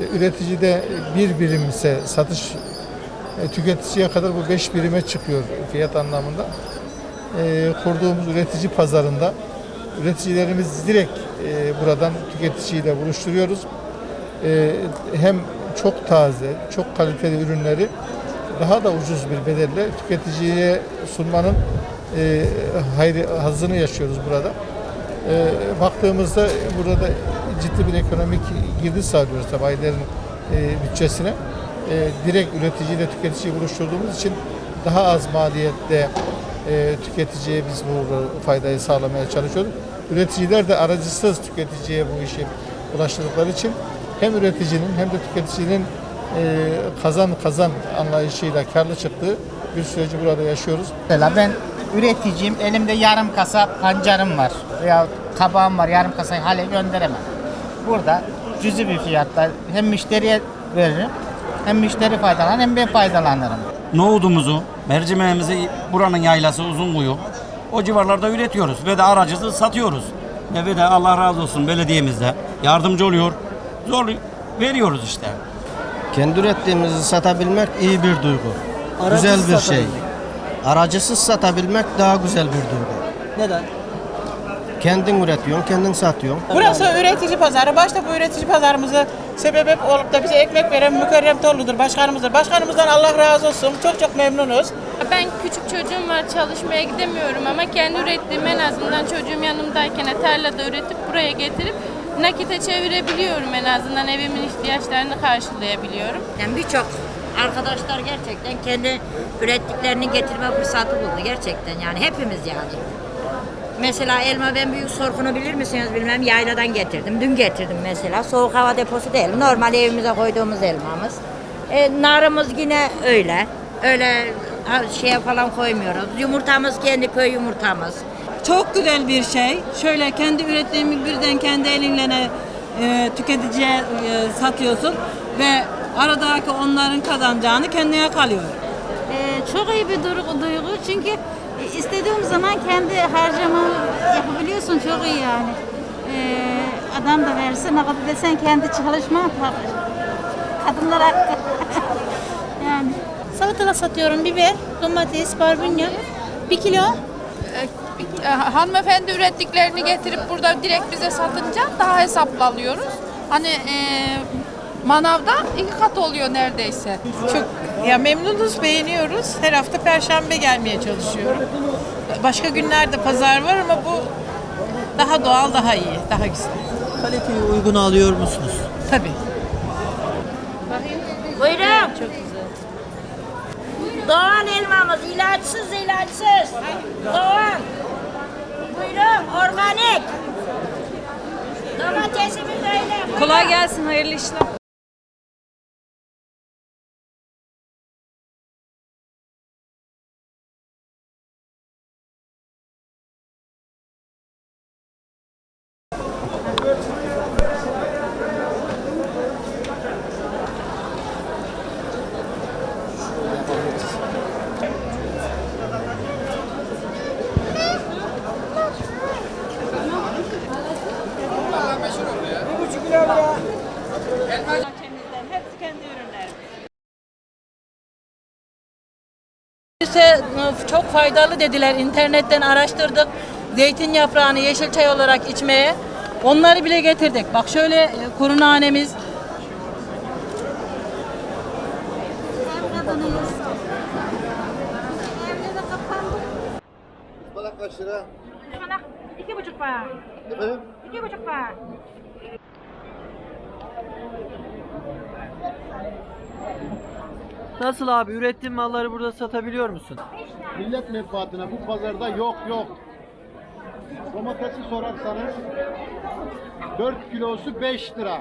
İşte üreticide bir birim ise satış e, tüketiciye kadar bu 5 birime çıkıyor fiyat anlamında. E, kurduğumuz üretici pazarında üreticilerimiz direkt e, buradan tüketiciyle buluşturuyoruz. E, hem çok taze, çok kaliteli ürünleri daha da ucuz bir bedelle tüketiciye sunmanın e, hayrı, hazzını yaşıyoruz burada. E, baktığımızda burada da ciddi bir ekonomik girdi sağlıyoruz tabii ailerin e, bütçesine. E, direkt üreticiyle tüketiciyi buluşturduğumuz için daha az maliyette e, tüketiciye biz bu faydayı sağlamaya çalışıyoruz. Üreticiler de aracısız tüketiciye bu işi ulaştırdıkları için hem üreticinin hem de tüketicinin e, kazan kazan anlayışıyla karlı çıktığı bir süreci burada yaşıyoruz. Mesela ben üreticiyim, elimde yarım kasa pancarım var veya kabağım var, yarım kasayı hale gönderemem. Burada cüzi bir fiyatta hem müşteriye veririm, hem müşteri faydalanır hem ben faydalanırım. nohudumuzu, mercimeğimizi buranın yaylası Uzunkuyu o civarlarda üretiyoruz ve de aracısız satıyoruz. Ve, ve de Allah razı olsun belediyemizde yardımcı oluyor. Zor veriyoruz işte. Kendi ürettiğimizi satabilmek iyi bir duygu. Aracısız güzel bir şey. Aracısız satabilmek daha güzel bir duygu. Neden? Kendin üretiyorsun, kendin satıyorsun. Burası üretici pazarı. Başta bu üretici pazarımızı sebep olup da bize ekmek veren Mükerrem Tollu'dur başkanımızdır. Başkanımızdan Allah razı olsun. Çok çok memnunuz. Ben küçük çocuğum var çalışmaya gidemiyorum ama kendi ürettiğim en azından çocuğum yanımdayken tarlada üretip buraya getirip nakite çevirebiliyorum en azından evimin ihtiyaçlarını karşılayabiliyorum. Yani birçok arkadaşlar gerçekten kendi ürettiklerini getirme fırsatı buldu gerçekten yani hepimiz yani. Mesela elma ben büyük sorkunu bilir misiniz bilmem yayladan getirdim. Dün getirdim mesela. Soğuk hava deposu değil. Normal evimize koyduğumuz elmamız. E, narımız yine öyle. Öyle şeye falan koymuyoruz. Yumurtamız kendi köy yumurtamız. Çok güzel bir şey. Şöyle kendi ürettiğimi birden kendi elinle e, tüketiciye e, satıyorsun ve aradaki onların kazanacağını kendine kalıyor. Ee, çok iyi bir duygu, duygu çünkü istediğim zaman kendi harcama yapabiliyorsun çok iyi yani. Ee, adam da versin, ne kadar desen kendi çalışma. Kadınlar hakkı. yani. Salatalık satıyorum. Biber, domates, barbunya. Bir kilo. Ee, Hanımefendi ürettiklerini getirip burada direkt bize satınca daha hesaplı alıyoruz. Hani e, manavda iki kat oluyor neredeyse. Çok ya memnunuz, beğeniyoruz. Her hafta perşembe gelmeye çalışıyorum. Başka günlerde pazar var ama bu daha doğal, daha iyi, daha güzel. Kaliteyi uygun alıyor musunuz? Tabii. Buyurun. Çok güzel. Doğal elmamız ilaçsız ilaçsız. Doğal. Buyurun organik. Domatesimiz öyle. Buyurun. Kolay gelsin, hayırlı işler. Ise çok faydalı dediler. İnternetten araştırdık. Zeytin yaprağını yeşil çay olarak içmeye. Onları bile getirdik. Bak şöyle e, kuru nanemiz. Ispanak kaç lira? Ispanak iki buçuk var. Efendim? İki buçuk var. Nasıl abi ürettiğin malları burada satabiliyor musun? Millet menfaatine bu pazarda yok yok. Domatesi sorarsanız 4 kilosu 5 lira.